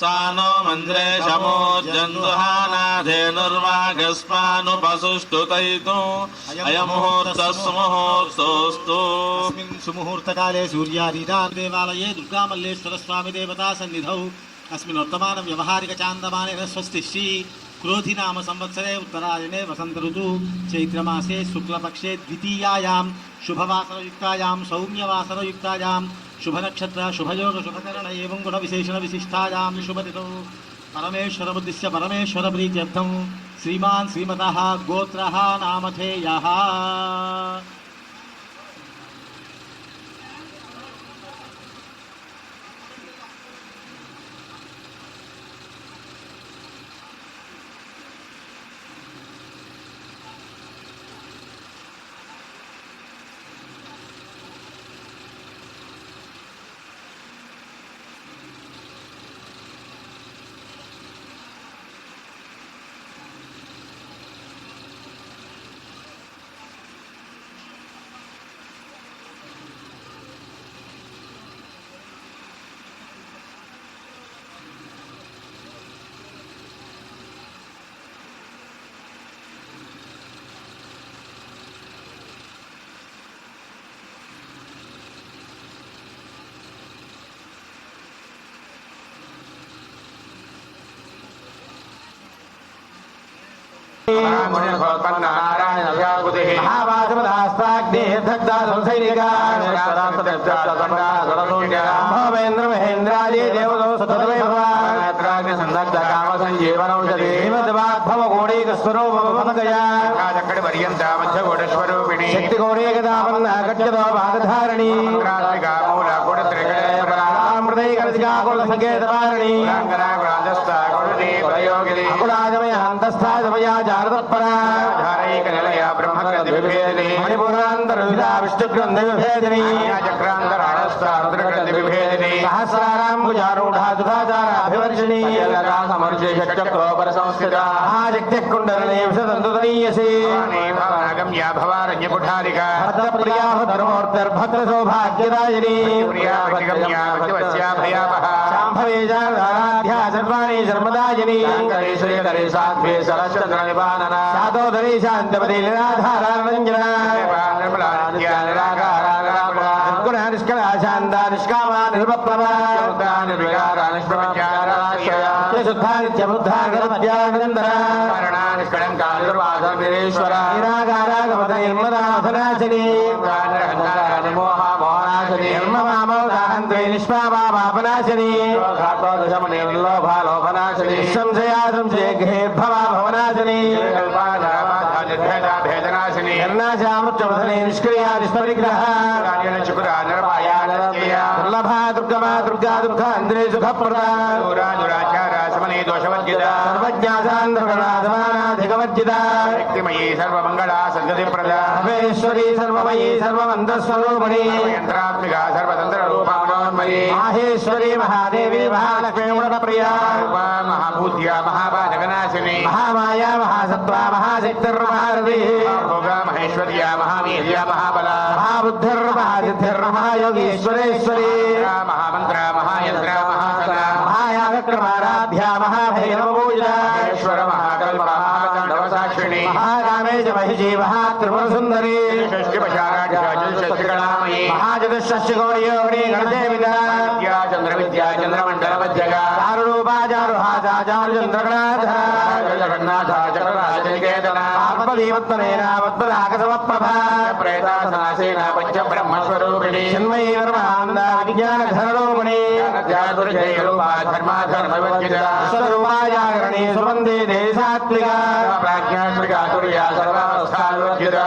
सा नो मन्द्रे शमो जन्दुहानाधेनुर्वाघस्मानुपसुष्टुतयितु अयमुहूर्तस्मुहूर्तोऽस्तु अस्मिन् सुमुहूर्तकाले सूर्यादीदान् देवालये दुर्गामल्लेश्वरस्वामिदेवता सन्निधौ अस्मिन् वर्तमानं व्यवहारिकचान्दमानेन स्वस्ति श्री क्रोधिनाम संवत्सरे उत्तरायणे वसंत ऋतु चैत्रमासे शुक्लपक्षे द्वितीयायां शुभवासरयुक्तायां सौम्यवासरयुक्तायां శుభనక్షత్ర శుభయోగ శుభకరణ ఏం గుణ విశేషణ విశిష్టాయాం శుభతితో పరమేశ్వర ఉద్దిశ్య పరమేశ్వర ప్రీత్యర్థం శ్రీమాన్ శ్రీమత గోత్ర నామధేయ మహేంద్రాజీ దేవతో సుతమే సందగ్ధ కామ సంజీవనౌషధి హిమద్వాగ్భవ గోడీక స్వరూపమగయా చక్కటి పర్యంత మధ్య గోడస్వరూపిణి శక్తి సమయా జాగ్రత్పరా ధారైక నిలయ బ్రహ్మగ్రంథ విభేదిని మణిపురాంతర విష్ణుగ్రంథ విభేదిని చక్రాంతరా సహస్రారద్రగంధి విభేదిని సహస్రారాం భుజారూఢా దుఃఖాచార అభివర్షిణి సమర్చేషక్రోపర సంస్థిత మహాజగ్జకుండలనే విషదంతుతనీయసే గమ్యా భవారణ్య పుఠారిక ప్రియా ధర్మోర్ధర్భద్ర సౌభాగ్యదాయిని ప్రియా గమ్యా భయాపహ శాంభవేజారాధ్యా సర్వాణి సాధ్వే సరశ్చంద్ర నిపానన శాంతపతి నిరాధారారంజన నిర్మలా నిరాగా ఆనంద నిష్కామ నిరుపప్లవ నిర్వికార నిష్ప్రమధ్యారాశయాశుద్ధానిత్యబుద్ధాగరమధ్యాగంధర మరణ నిష్కళంకా నిర్వాధవీరేశ్వర నిరాగారాగమద నిర్మదాధనాశని నిర్మోహా మోహనాశని నిర్మమామోదాహంత్రే నిష్పాపాపనాశని లోభాలోభనాశని సంశయా సంశయ గృహేద్భవా భవనాశని నిర్భేదా భేదనాశని నిర్నాశామృత్యవర్ధనే నిష్క్రియా నిష్పరిగ్రహ నిర్భాయా दुर्लभा दुर्गमा दुर्गा दुर्गा अंतरे सुख प्रदा राजुराचारासमने दोषवज्जिता सर्वज्ञासान्धगणाधमानाधिगवज्जिता शक्तिमयी सर्वमङ्गला सद्गति प्रदा सर्वेश्वरी सर्वमयी सर्वमन्त्रस्वरूपिणी यन्त्रात्मिका सर्वतन्त्ररूपा मनोन्मयी माहेश्वरी महादेवी महालक्ष्मी गुणप्रिया महाभूत्या महाबाधकनाशिनी महामाया त्वा महाशक्तिर्महारविः महेश्वर्या महावीर्या महाबला महाबुद्धिर्महासिद्धिर्महा योगीश्वरेश्वरी महामन्त्रा महायन्त्रा महाकला महायागक्रमाराध्या महाभैरवपूजा महेश्वर महाकल्प महाकण्डवसाक्षिणी महारामेश महिषी महात्रिपुरसुन्दरी ప్రేతాసనాశేన పంచ బ్రహ్మస్వరూపిణి చిన్మయీ వర్మాందాజ్ఞానధనరోమణి ధర్మాధర్మవద్యుతాగరణే సుబందే దేశాత్మిగా ప్రాజ్ఞాత్మికా తుర్యా సర్వాస్థాలోద్యుతా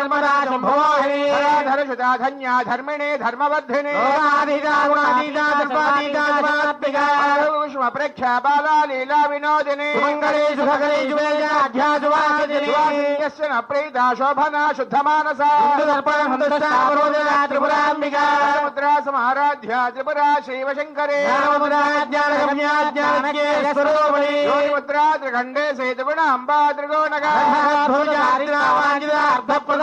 ధర్మరాజం భోహే ధర్షితా ధన్యా ధర్మిణే ధర్మవర్ధినే సూక్ష్మ ప్రేక్ష బాలా లీలా వినోదిని మంగళే సుఖకరే జువేజాధ్యాసువాదిని ప్రీత శోభనా శుద్ధ మానస త్రిపురాంబికా సముద్రా సమారాధ్య త్రిపురా శైవ శంకరే త్రిఖండే సేతుగుణ అంబా త్రిగోణ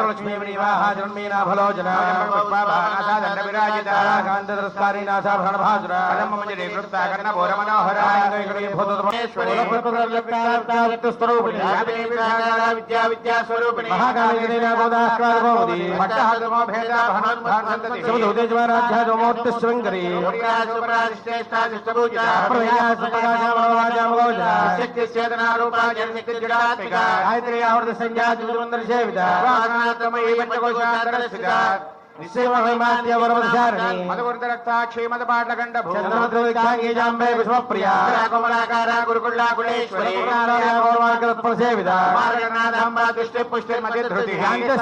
गायत्री आवर्त संज्ञा चतुर्वंदर सेविता ತಮ ಏವ ತಗೋಗ मधुवर्धरक्ताक्षीमदपाटलकण्डभूषणमधुविकाङ्गीजाम्बे विश्वप्रियाकुमलाकार गुरुकुल्लाकुलेश्वरीगोर्वाकरप्रसेविदाम्बा दुष्टिपुष्टिर्मतिधृतिकाण्ठे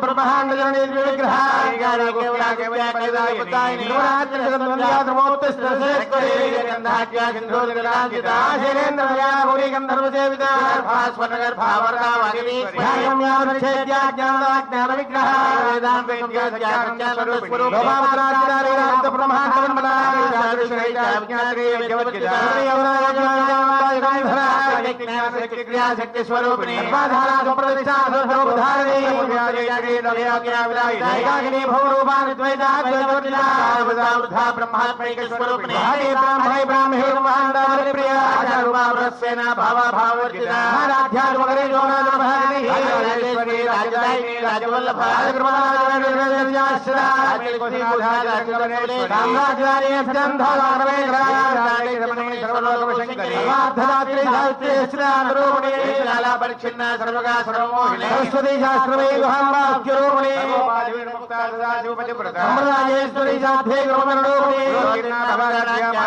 ब्रह्माण्डजननिर्विग्रहाय गंधाख्यान्धोदगलाजिताशिरेन्द्रमयापुरी गन्धर्वसेविता ब्रह्मात्मैक स्वरूपिणी ब्रह्मणि ब्राह्मणेर्वाण्डारि प्रिय आचारुमावृत्सेन भावभावोर्जिता आराध्यात्मकरे जो न भगनि राजेश्वरी राजदायिनी राजवल्लभ रामराजवारी स्कन्धवारवे राजाणि रमणी सर्वलोकशङ्करी सर्वार्थदात्री धात्री श्रीरामरूपिणी लालापरिच्छिन्न सर्वगा सर्वमोहिनी सरस्वती शास्त्रमे गुहाम्बाक्यरूपिणी गोपालवीरमुक्ता सदाशिवपतिव्रता अमराजेश्वरी साध्ये गुरुमरूपिणी भगराज्ञा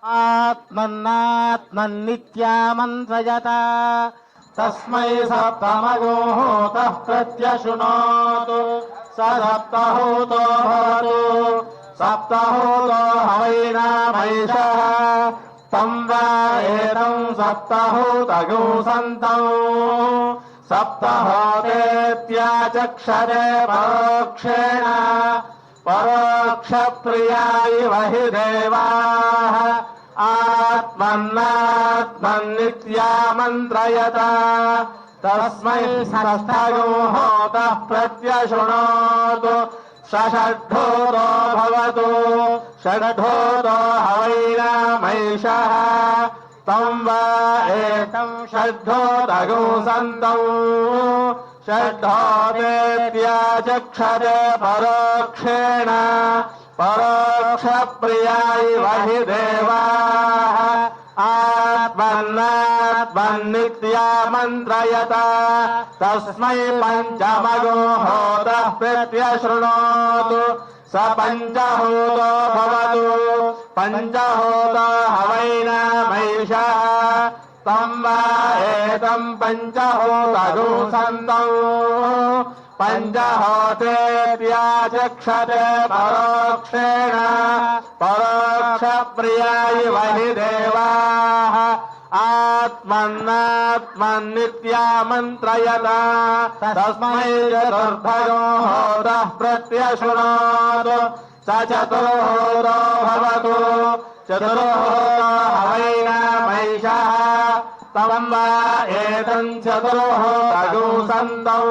आत्मन्नात्मन्नित्यामन्त्रयत तस्मै सप्तमगोहोतः प्रत्यशृणोतु स सप्तहोतो भवतु सप्तहोतो हवैनामैषः तं वा एतं सप्तहोतगौ सन्तौ सप्तहोतेत्याचक्षरे परोक्षेण परोक्षप्रिया इव हि देवाः आत्मन्नात्मन् नित्या मन्त्रयत तस्मै षष्ठयोः प्रत्यशृणोतु षषड्ढोरो भवतु षड्ढोरो हवैनामैषः तं वा एकम् षड्ढोरगौ सन्तौ षड्ढोरेत्याचक्षरे परोक्षेण పరోక్ష ప్రియాయి వహి దేవా ఆత్మన్నాత్మన్నిత్యా మంత్రయత తస్మై పంచమగో హోత ప్రత్యశృణోతు స పంచహూతో భవతు పంచహూత హవైన మహిష తం వా ఏతం పంచహూతూ సంతం पंचहोते पञ्चहोतेभ्याचक्षते परोक्षेण परोक्षप्रियाय वहि देवाः आत्मन्नात्मन्नित्या मन्त्रयता तस्मै चतुर्भयो होतः प्रत्यशृणोत् स चतुर्होरो भवतु चतुर्होरो हवैनामैषः तवम् एतम् चतुर्होतगौ सन्तौ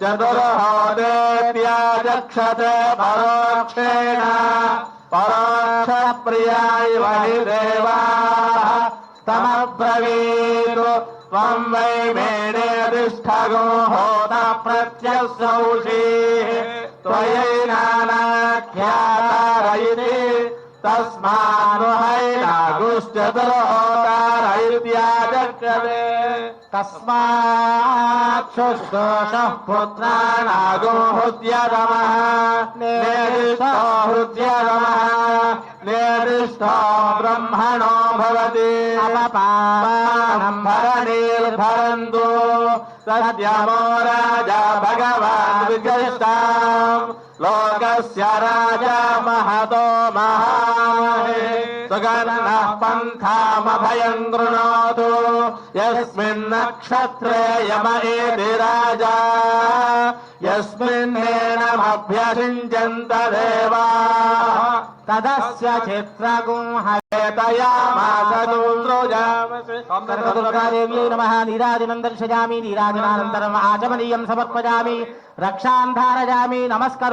चतुर्होदेत्याचक्षते परोक्षेण परोक्षप्रियाय वै देवाः तमब्रवीतु त्वम् वै मेणे तिष्ठगो होत प्रत्यसौषी त्वयैनाख्याता रयिते तस्मानुहैनागुश्चतरोदारैर्व्याचक्रमे तस्मात् शुश्रूषः पुत्राणागो हृद्यतमः निर्दिष्टो हृद्यतमः निर्दिष्टो ब्रह्मणो भवति अपपानम् भरणीर्भरन्तु सद्यमो राजा भगवान् विजयिष्टाम् लोकस्य महदो महा महामहे सुगन्धः भयंगृणो यस्त्रे यम एति राजा तदस्य चित्रगुंहयतयामासदुर्गादेव्यै नमः नीराजनं आचमनीय नीराजनानन्तरम् आचमनीयं